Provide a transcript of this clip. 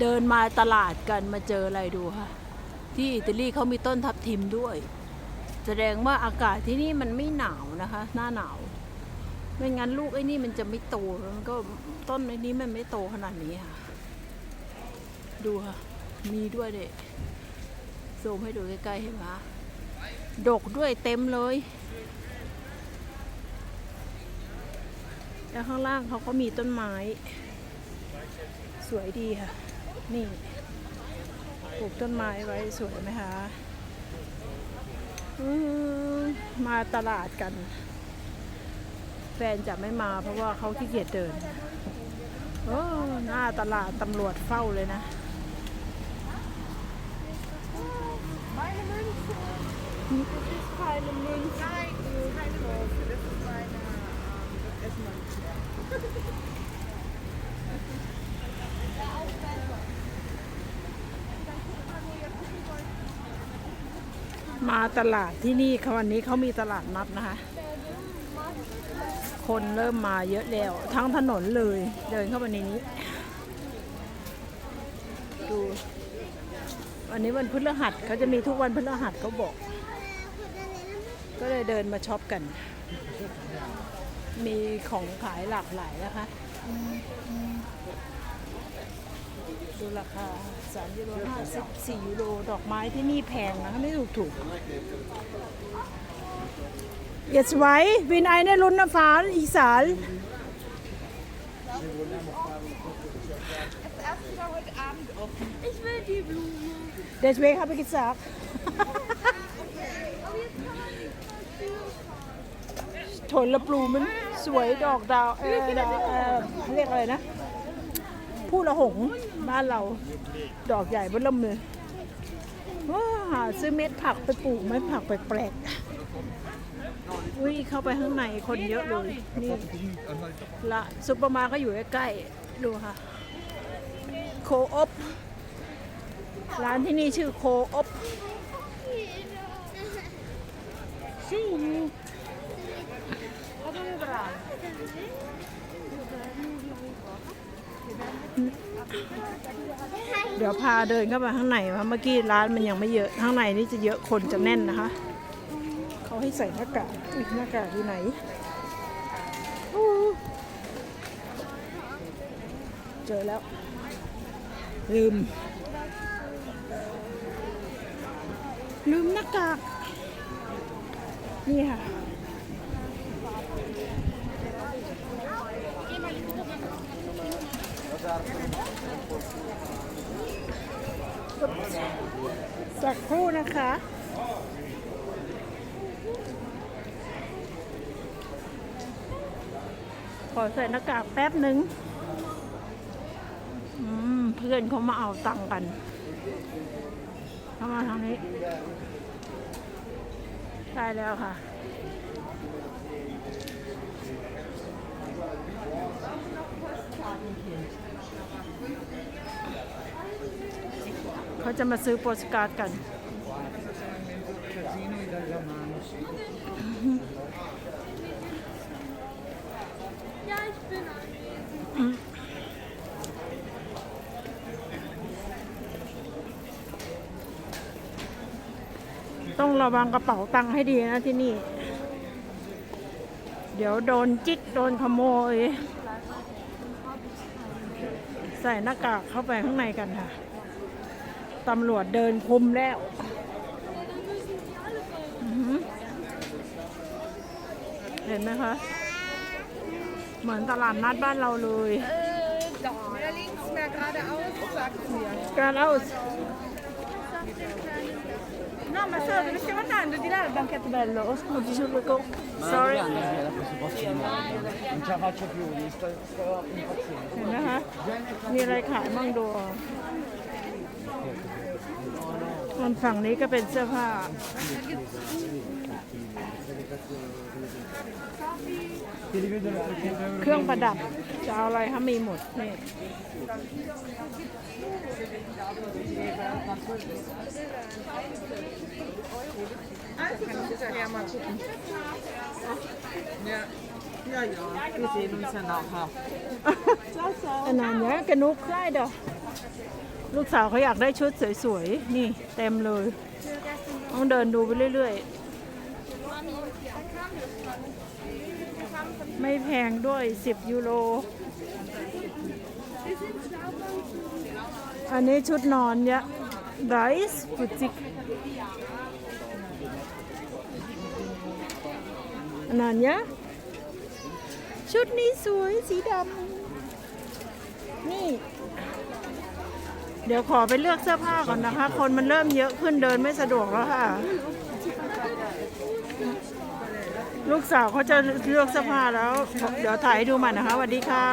เดินมาตลาดกันมาเจออะไรดูค่ะ ที่อิตาลีเขามีต้นทับทิมด้วย แสดงว่าอากาศที่นี่มันไม่หนาวนะคะ หน้าหนาวไม่งั้นลูกไอ้นี่มันจะไม่โตมันก็ต้นไอ้นี้มันไม่โตขนาดนี้ค่ะ ดูค่ะ มีด้วยเด็ซูมให้ดูใกล้ๆเห็นไหมดกด้วยเต็มเลย แล้วข้างล่างเขาก็มีต้นไม้ สวยดีค่ะ นี่ปลูกต้นไม้ไว้สวยไหมคะมาตลาดกัน แฟนจะไม่มาเพราะว่าเขาขี้เกียจเดินโอ้หน้าตลาดตำรวจเฝ้าเลยนะ Meine Münze. Das ist keine Münze. Nein, das ist keine มาตลาดที่นี่เขาวันนี้เขามีตลาดนัดนะคะ คนเริ่มมาเยอะแล้ว ทั้งถนนเลยเดินเข้าไปในนี้ ดูวันนี้วันพฤหัสเขาจะมีทุกวันพฤหัสเขาบอก ก็เลยเดินมาช็อปกัน มีของขายหลากหลายนะคะ ดูราคา3ยูโร50 4ยูโรดอกไม้ที่นี่แพงนะคะไม่ถูกถูก Jetzt zwei, bin eine Runde fahren, ich zahl. Das erste war heute Abend offen. Ich will die Blume. Deswegen habe ich gesagt. t นละปลูมันสวยดอกดาวเออดาวเออเรียกอะไรนะ ผู้ละหงบ้านเรา ดอกใหญ่เบ้อเริ่มเลยว้าหาซื้อเม็ดผักไปปลูกเม็ดผักแปลกๆอุ้ยเข้าไปข้างในคนเยอะเลย นี่ละซุปเปอร์มาร์เก็อยู่ใกล้ๆดูค่ะ โคอบร้านที่นี่ชื่อโคอบชื่อ เดี๋ยวพาเดินเข้าไปข้างในเพราะเมื่อกี้ร้านมันยังไม่เยอะข้างในนี่จะเยอะคนจะแน่นนะคะ เขาให้ใส่หน้ากากอุ๊ยหน้ากากอยู่ไหนเจอแล้ว ลืม ลืมหน้ากาก นี่ค่ะ สักครู่นะคะขอใส่หน้ากากแป๊บหนึ่งเพื่อนเขามาเอาตังกันเข้ามาทางนี้ใช่แล้วค่ะ เขาจะมาซื้อโปสการ์ดกัน ต้องระวังกระเป๋าตังค์ให้ดีนะที่นี่ เดี๋ยวโดนจิก โดนขโมย ใส่หน้ากากเข้าไปข้างในกันค่ะ ตำรวจเดินคุมแล้วเห็นไหมคะ เหมือนตลาดนัดบ้านเราเลยกราดเอาส์นร์ดะคะมีอะไรขายบ้างดู เอามันฝั่งนี้ก็เป็นเสื้อผ้า Ti rivedo la 300 euro. เครื่องประดับ จะเอาอะไรคะมีหมดนี่ Ja, mal gucken. Ja, ja, ja. Wir sehen uns ja nachher. อันนั้นเนี่ยกระนุกได้ดอก ลูกสาวเขาอยากได้ชุดสวยๆ นี่เต็มเลย ต้องเดินดูไปเรื่อยๆ ไม่แพงด้วย 10 ยูโร อันนี้ชุดนอนเนี่ยไรส์ฟุจิกอันนั้นยชุดนี้สวยสีดำ นี่ เดี๋ยวขอไปเลือกเสื้อผ้าก่อนนะคะ คนมันเริ่มเยอะขึ้นเดินไม่สะดวกแล้วค่ะ ลูกสาวเขาจะเลือกเสื้อผ้าแล้ว เดี๋ยวถ่ายให้ดูใหม่นะคะสวัสดีค่ะ